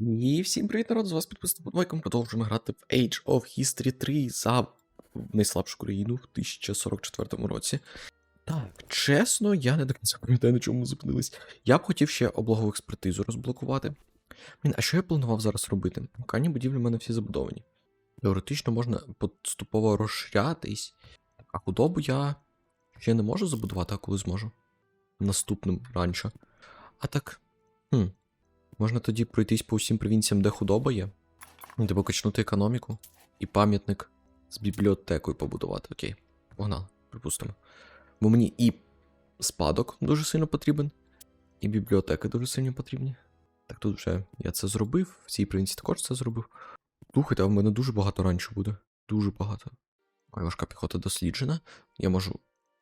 І всім привіт, народ, з вас підписано под лайком. Продовжуємо грати в Age of History 3 за найслабшу країну в 1044 році. Так, чесно, я не до кінця пам'ятаю, на чому ми зупинились. Я б хотів ще облогову експертизу розблокувати. Блін, а що я планував зараз робити? Кам'яні будівлі в мене всі забудовані. Теоретично можна поступово розширятись. А худобу я ще не можу забудувати, а коли зможу. Наступним ранчо. А так. Хм. Можна тоді пройтись по всім провінціям, де худоба є. Ну, Типу качнути економіку і пам'ятник з бібліотекою побудувати. Окей, погнали, припустимо. Бо мені і спадок дуже сильно потрібен, і бібліотеки дуже сильно потрібні. Так тут вже я це зробив, в цій провінції також це зробив. Слухайте, а в мене дуже багато раніше буде. Дуже багато. Ой, важка піхота досліджена. Я можу.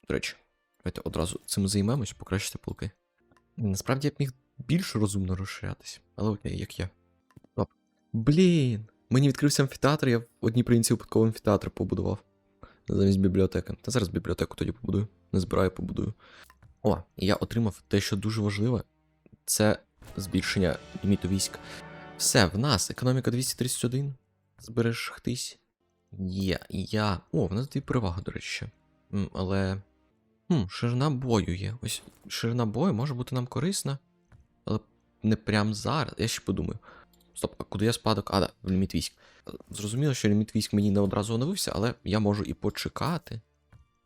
До речі, давайте одразу цим займемось, покращити полки. Насправді я б міг більш розумно розширятись, але окей, як є. Стоп. Блін! Мені відкрився амфітеатр, я в одній провінції випадково амфітеатр побудував. Замість бібліотеки. Та зараз бібліотеку тоді побудую. Не збираю, побудую. О, я отримав те, що дуже важливе. Це збільшення ліміту військ. Все, в нас економіка 231. Збережтись. Є, я. О, в нас дві переваги, до речі. Але. Хм, ширина бою є. Ось ширина бою може бути нам корисна. Не прям зараз. Я ще подумаю. Стоп, а куди я спадок? А, да, в ліміт військ. Зрозуміло, що ліміт військ мені не одразу оновився, але я можу і почекати.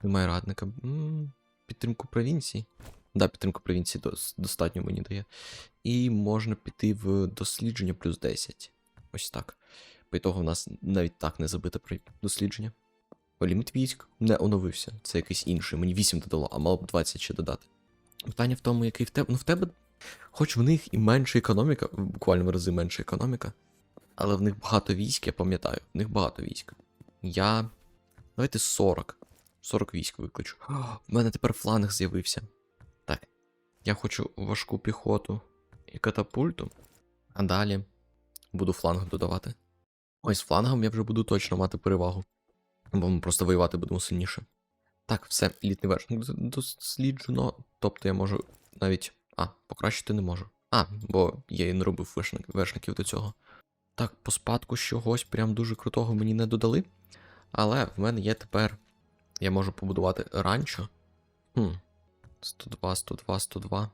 Немає радника. М, Підтримку провінції. Да, підтримку провінції дос- достатньо мені дає. І можна піти в дослідження плюс 10. Ось так. По ітогу в нас навіть так не забите про дослідження. Ліміт військ не оновився. Це якийсь інший. Мені 8 додало, а мало б 20 ще додати. Питання в тому, який в тебе. Ну, в тебе, хоч в них і менша економіка, буквально в рази менша економіка, але в них багато військ, я пам'ятаю. В них багато військ. Я. Давайте 40. 40 військ викличу. О, в мене тепер фланг з'явився. Так. Я хочу важку піхоту і катапульту. А далі буду фланг додавати. Ось з флангом я вже буду точно мати перевагу. Бо ми просто воювати будемо сильніше. Так, все, елітний вершник досліджено. Тобто я можу навіть. А, покращити не можу. А, бо я і не робив вершник, вершників до цього. Так, по спадку чогось прям дуже крутого мені не додали. Але в мене є тепер. Я можу побудувати ранчо. Хм. 102, 102, 102.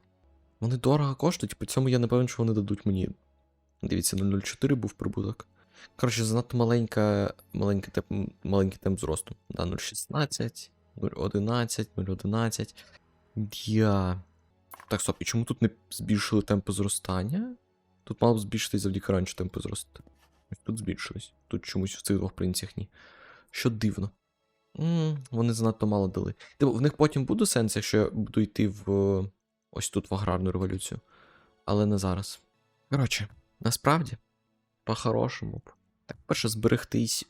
Вони дорого коштують, при цьому я не певен, що вони дадуть мені. Дивіться, 004 був прибуток. Коротше, занадто маленька, маленький темп, маленький темп зросту. Да, 0,16, 0,11, 0,11. Я. Так, стоп, і чому тут не збільшили темпи зростання? Тут мало б збільшитись завдяки раніше темпи зросту. Ось тут збільшились. Тут чомусь в цих двох принцях ні. Що дивно. м вони занадто мало дали. Типу, в них потім буде сенс, якщо я буду йти в е, ось тут в аграрну революцію. Але не зараз. Коротше, насправді, по-хорошому б. Так, перше, зберегтись,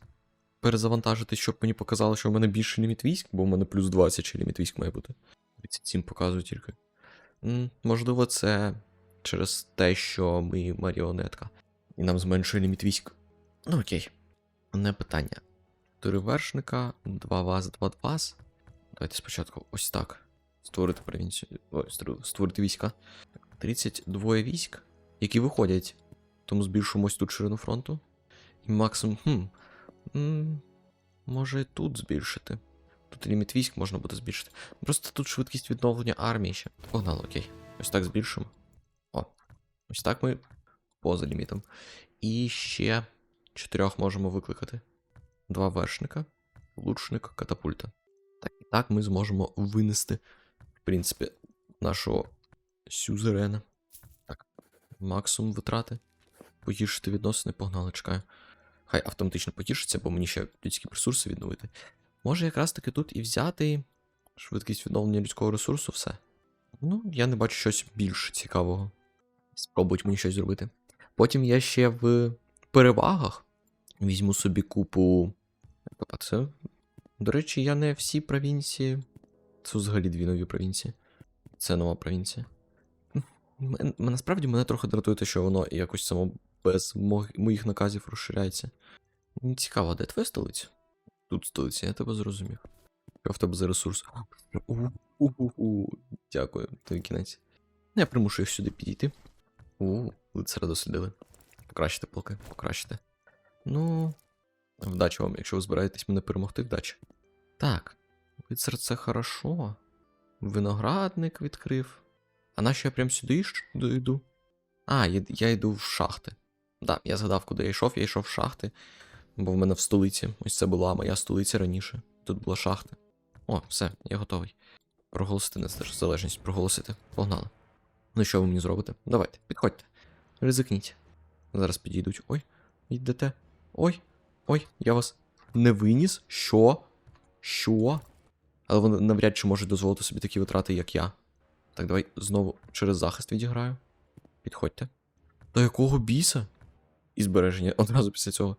перезавантажитись, щоб мені показало, що в мене більше ліміт військ, бо в мене плюс 20 чи ліміт військ має бути. 37 показує тільки. Можливо, це через те, що ми маріонетка. І нам зменшує ліміт військ. Ну окей. Не питання. Чотири вершника, два вас, два вас. Давайте спочатку ось так. Створити провінцію. Ой, створити війська. Так, 32 військ, які виходять. Тому збільшуємо ось тут ширину фронту. І максимум. Хм. Може і тут збільшити. Тут ліміт військ можна буде збільшити. Просто тут швидкість відновлення армії ще. Погнали, окей. Ось так збільшимо. О. Ось так ми поза лімітом. І ще чотирьох можемо викликати. Два вершника, лучник, катапульта. Так і так ми зможемо винести, в принципі, нашого сюзерена. Так, максимум витрати. Погіршити відносини, погнали, чекаю. Хай автоматично потішиться, бо мені ще людські ресурси відновити. Може якраз таки тут і взяти швидкість відновлення людського ресурсу, все. Ну, я не бачу щось більш цікавого. Спробують мені щось зробити. Потім я ще в перевагах візьму собі купу. Це. До речі, я не всі провінції. Це взагалі дві нові провінції. Це нова провінція. М, м- Насправді мене трохи дратує те, що воно якось само без мо- моїх наказів розширяється. Цікаво, де твоя столиця? Тут столиця, я тебе зрозумів. Що в тебе за ресурс? Дякую, тобі кінець. Я примушу їх сюди підійти. У, лицара дослідили. Покращите полки, покращите. Ну. Вдачі вам, якщо ви збираєтесь мене перемогти, вдачі. Так. Лицар це хорошо. Виноградник відкрив. А нащо я прям сюди йду? А, я, йду в шахти. Да, я згадав, куди я йшов, я йшов в шахти. Бо в мене в столиці. Ось це була моя столиця раніше. Тут була шахта. О, все, я готовий. Проголосити незалежність, проголосити. Погнали. Ну що ви мені зробите? Давайте, підходьте. Ризикніть. Зараз підійдуть. Ой, йдете. Ой, ой, я вас не виніс. Що? Що? Але вони навряд чи можуть дозволити собі такі витрати, як я. Так, давай знову через захист відіграю. Підходьте. Та якого біса? І збереження одразу після цього.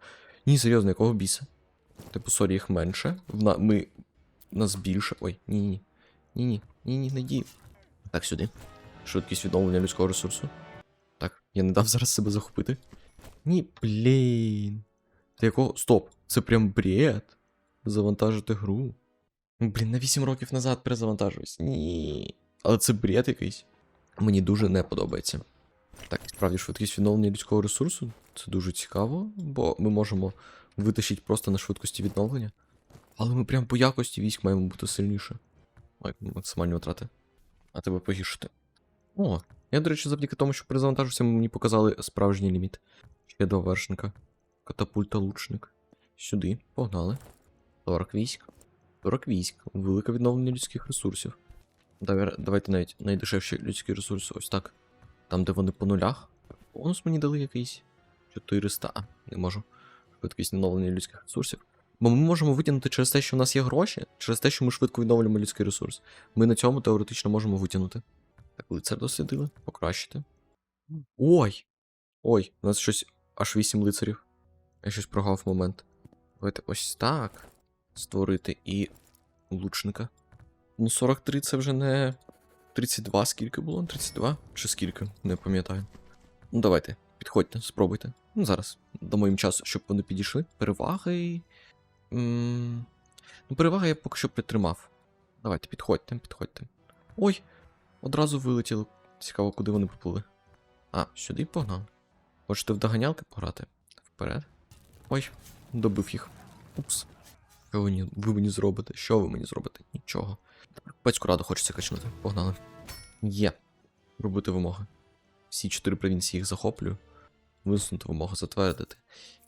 Ні, серйозно, якого біса? Типу, сорі, їх менше. В на... Ми. Нас більше. Ой, ні-ні. Ні-ні. Ні-ні, не. Так, сюди. Швидкість відновлення людського ресурсу. Так, я не дав зараз себе захопити. Ні, блін. Та якого. Стоп! Це прям бред. Завантажити гру. Блін, на 8 років назад перезавантажуюсь. Ні. Але це бред якийсь. Мені дуже не подобається. Так, справді швидкість відновлення людського ресурсу. Це дуже цікаво, бо ми можемо витащити просто на швидкості відновлення. Але ми прям по якості військ маємо бути сильніше. Ой, максимальні витрати. А тебе погіршити. О, я, до речі, завдяки тому, що перезавантажився, мені показали справжній ліміт. Ще два вершника. Катапульта лучник. Сюди, погнали. 40 військ. 40 військ. Велике відновлення людських ресурсів. Давайте навіть найдешевші людські ресурси, ось так. Там, де вони по нулях. Бонус мені дали якийсь. 400. А, не можу. Швидкість відновлення людських ресурсів. Бо ми можемо витягнути через те, що в нас є гроші, через те, що ми швидко відновлюємо людський ресурс. Ми на цьому теоретично можемо витягнути. Так, лицар дослідили, покращити. Ой! Ой, у нас щось аж 8 лицарів. Я щось прогав момент. Давайте ось так. Створити і лучника. Ну, 43 це вже не 32, скільки було? 32? Чи скільки? Не пам'ятаю. Ну, давайте, підходьте, спробуйте. Ну, зараз дамо їм час, щоб вони підійшли. Переваги. М, Ну, переваги я поки що притримав. Давайте, підходьте, підходьте. Ой, одразу вилетіли. Цікаво, куди вони поплили. А, сюди погнав. Хочете в доганялки пограти? Вперед. Ой, добив їх. Упс. Що ви, ви мені зробите? Що ви мені зробите? Нічого. Пецьку раду хочеться качнути. Погнали. Є. Робити вимоги. Всі чотири провінції їх захоплюю. Висунути вимогу затвердити.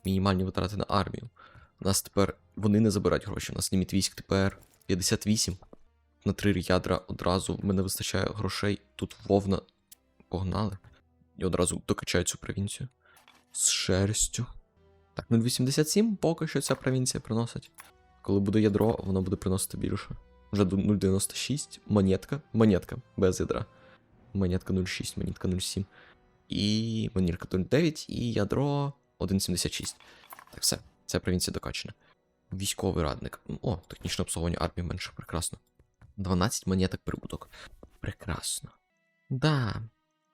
Мінімальні витрати на армію. У нас тепер вони не забирають гроші. У нас ліміт військ тепер 58. На три ядра одразу в мене вистачає грошей. Тут вовна погнали. І одразу докачаю цю провінцію. З шерстю. Так, 0,87 поки що ця провінція приносить. Коли буде ядро, воно буде приносити більше. Вже 0,96. Монетка. Монетка без ядра. Монетка 0,6, монетка 0,7. І монетка 0,9, і ядро 1,76. Так, все. Ця провінція докачана. Військовий радник. О, технічне обслуговування армії менше. Прекрасно. 12 монеток прибуток. Прекрасно. Да.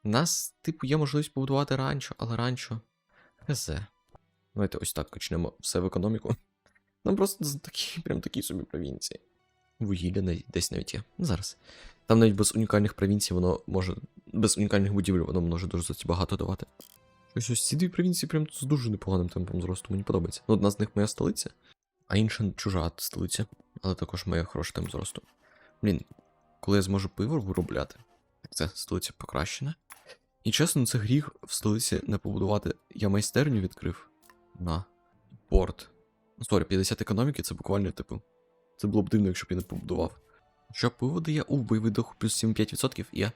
У нас, типу, є можливість побудувати ранчо, але ранчо. Хз. Давайте ось так качнемо все в економіку. Нам просто такі, прям такі собі провінції. Вугілля десь навіть є. Ну, Зараз. Там навіть без унікальних провінцій воно може. Без унікальних будівель воно може дуже багато давати. Щось ось ці дві провінції прям з дуже непоганим темпом зросту, мені подобається. Ну, одна з них моя столиця, а інша чужа столиця, але також має хороший темп зросту. Блін, коли я зможу пиво виробляти, так це столиця покращена. І чесно, це гріх в столиці не побудувати. Я майстерню відкрив на порт. Сорі, 50 економіки це буквально, типу. Це було б дивно, якщо б я не побудував. Що пиво дає? У, бойовий дух плюс 7,5%, і я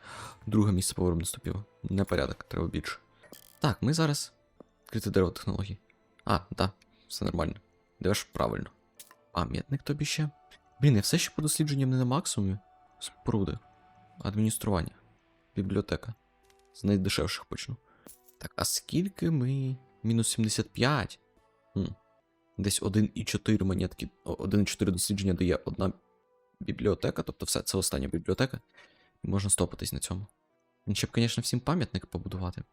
друге місце по виробництву пива. Непорядок, треба більше. Так, ми зараз. Відкрите дерево технологій. А, так, все нормально. Дивиш правильно. Пам'ятник тобі ще. Блін, я все ще по дослідженням не на максимумі. Споруди. Адміністрування. Бібліотека. З найдешевших почну. Так, а скільки ми. Мінус 75. Хм. Десь 1,4 монетки. 1,4 дослідження дає одна бібліотека, тобто все, це остання бібліотека. І можна стопитись на цьому. Ну, Ще б, звісно, всім пам'ятник побудувати.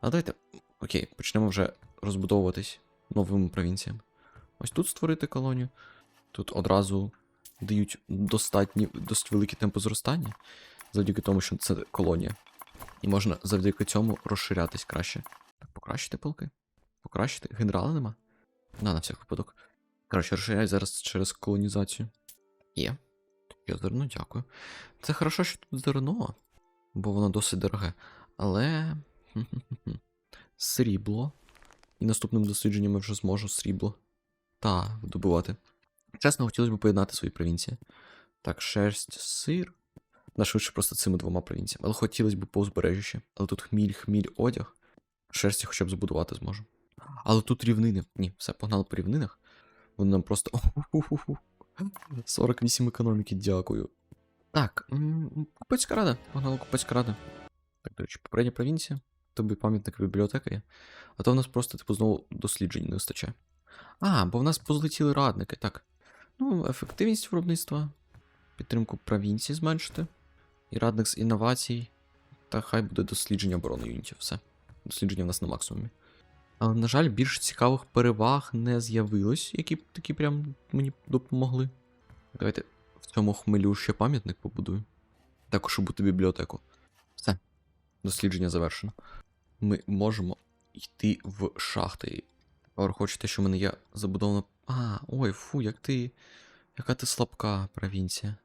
А давайте. Окей, почнемо вже розбудовуватись новими провінціями. Ось тут створити колонію. Тут одразу дають достатні, досить великі темпи зростання, завдяки тому, що це колонія. І можна завдяки цьому розширятись краще. Так, покращити полки. покращити. Генерала нема? На, на всяк випадок. Коротше, розширяй зараз через колонізацію. Є. Я зерно, дякую. Це хорошо, що тут зерно, бо воно досить дороге. Але. Срібло. І наступним дослідженням я вже зможу срібло. Та, добувати. Чесно, хотілося б поєднати свої провінції. Так, шерсть, сир. На швидше просто цими двома провінціями. Але хотілося б по узбережжю ще. Але тут хміль, хміль, одяг. Шерсті хоча б збудувати зможу. Але тут рівнини. Ні, все, погнали по рівнинах. Вони нам просто. 48 економіки, дякую. Так, Купецька рада. Погнала Купецька рада. Так, до речі, попередня провінція. Тобі пам'ятник бібліотека є. А то в нас просто, типу, знову досліджень не вистачає. А, бо в нас позлетіли радники. Так. Ну, ефективність виробництва, підтримку провінції зменшити. І радник з інновацій. Та хай буде дослідження оборони юнітів. Все. Дослідження в нас на максимумі. На жаль, більш цікавих переваг не з'явилось, які б такі прям мені допомогли. Давайте в цьому хмелю ще пам'ятник побудую. Також бути бібліотеку. Все. Дослідження завершено. Ми можемо йти в шахти. Тепер хочете, що в мене є забудована. А, ой, фу, як ти. Яка ти слабка провінція.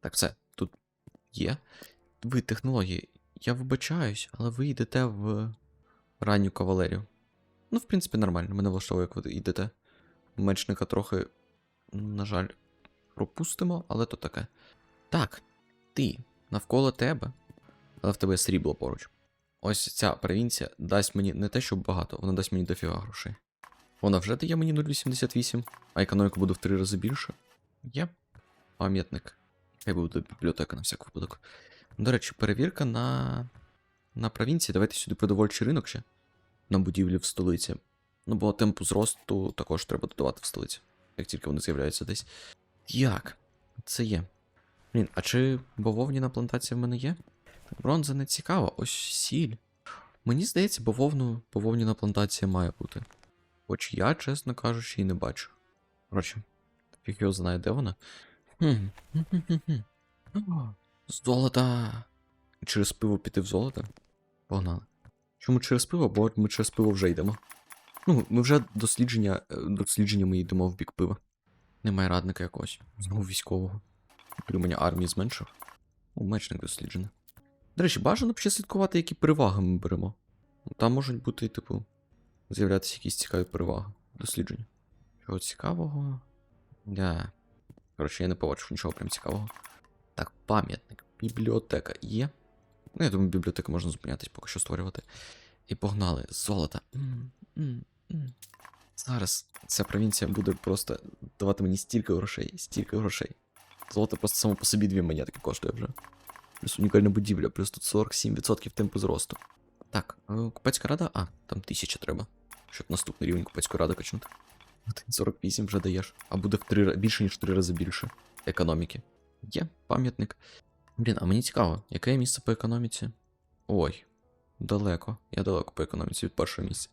Так, все, тут є. Ви технології. Я вибачаюсь, але ви йдете в ранню кавалерію. Ну, в принципі, нормально. Мене влаштовує, як ви йдете. Мечника трохи, на жаль, пропустимо, але то таке. Так, ти навколо тебе, але в тебе срібло поруч. Ось ця провінція дасть мені не те, що багато, вона дасть мені дофіга грошей. Вона вже дає мені 0,88, а економіка буде в три рази більше. Є пам'ятник. Хай буде бібліотека на всяк випадок. До речі, перевірка на. на провінції. Давайте сюди продовольчий ринок ще. На будівлі в столиці. Ну, бо темпу зросту також треба додавати в столиці, як тільки вони з'являються десь. Як? Це є. Блін, а чи бавовняна плантація в мене є? Бронза не цікава, ось сіль. Мені здається, бавовну, бавовняна плантація має бути. Хоч я, чесно кажучи, і не бачу. Коротше, фіг його знає, де вона. Золото! Через пиво піти в золото? Погнали. Чому через пиво? Бо ми через пиво вже йдемо. Ну, ми вже дослідження, е, дослідження ми йдемо в бік пива. Немає радника якогось. Знову військового. Утримання армії зменшив. О, мечник досліджений. До речі, бажано б ще слідкувати, які переваги ми беремо. Там можуть бути, типу, з'являтися якісь цікаві переваги. Дослідження. Чого цікавого? Да. Коротше, я не побачив нічого прям цікавого. Так, пам'ятник. Бібліотека є. Ну, я думаю, бібліотеку можна зупинятись, поки що створювати. І погнали. Золото. Зараз ця провінція буде просто давати мені стільки грошей, стільки грошей. Золото просто само по собі дві монетки коштує вже. Плюс унікальна будівля, плюс тут 47% темпу зросту. Так, е, купецька рада. А, там тисяча треба. Щоб наступний рівень купецької ради качнути. 1,48 вже даєш. А буде в три, більше, ніж в три рази більше економіки. Є пам'ятник. Блін, а мені цікаво, яке місце по економіці? Ой, далеко. Я далеко по економіці від першого місця.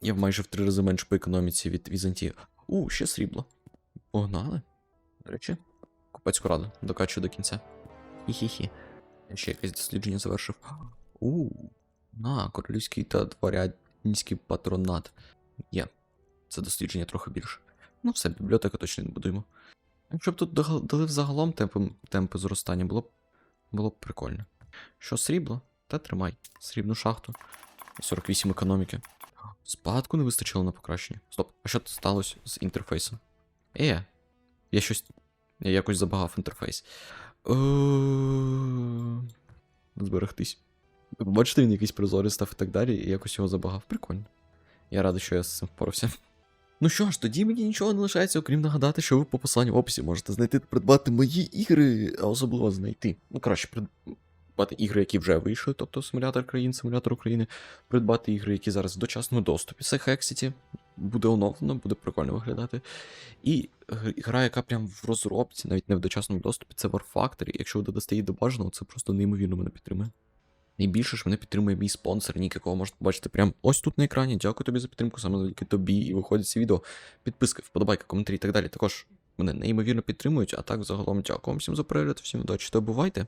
Я майже в три рази менше по економіці від Візантії. У, ще срібло. Погнали. До речі, купецьку раду докачую до кінця. Хі-хі-хі. Я ще якесь дослідження завершив. У, на, королівський та дворянський патронат. Є. Це дослідження трохи більше. Ну, все, бібліотеку точно не будуємо. Якщо б тут дали взагалом темпи, темпи зростання, було б, було б прикольно. Що срібло? Та тримай. Срібну шахту. 48 економіки. Спадку не вистачило на покращення. Стоп, а що сталося з інтерфейсом? Е, я щось. Я якось забагав інтерфейс. Е, Зберегтись. Бачите, він якийсь прозорий став і так далі, і якось його забагав. Прикольно. Я радий, що я з цим впорався. Ну що ж, тоді мені нічого не лишається, окрім нагадати, що ви по посиланню в описі можете знайти придбати мої ігри, а особливо знайти. Ну, краще, придбати ігри, які вже вийшли, тобто симулятор країн, симулятор України, придбати ігри, які зараз в дочасному доступі. Це Hexity, буде оновлено, буде прикольно виглядати. І гра, яка прям в розробці, навіть не в дочасному доступі, це War Factory. Якщо ви додасте її до бажаного, це просто неймовірно мене підтримує. Найбільше ж мене підтримує мій спонсор, Нік, якого можете побачити прямо ось тут на екрані. Дякую тобі за підтримку, саме завдяки тобі і виходить ці відео. Підписки, вподобайки, коментарі і так далі. Також мене неймовірно підтримують. А так загалом дякую всім за перегляд, всім удачі та бувайте!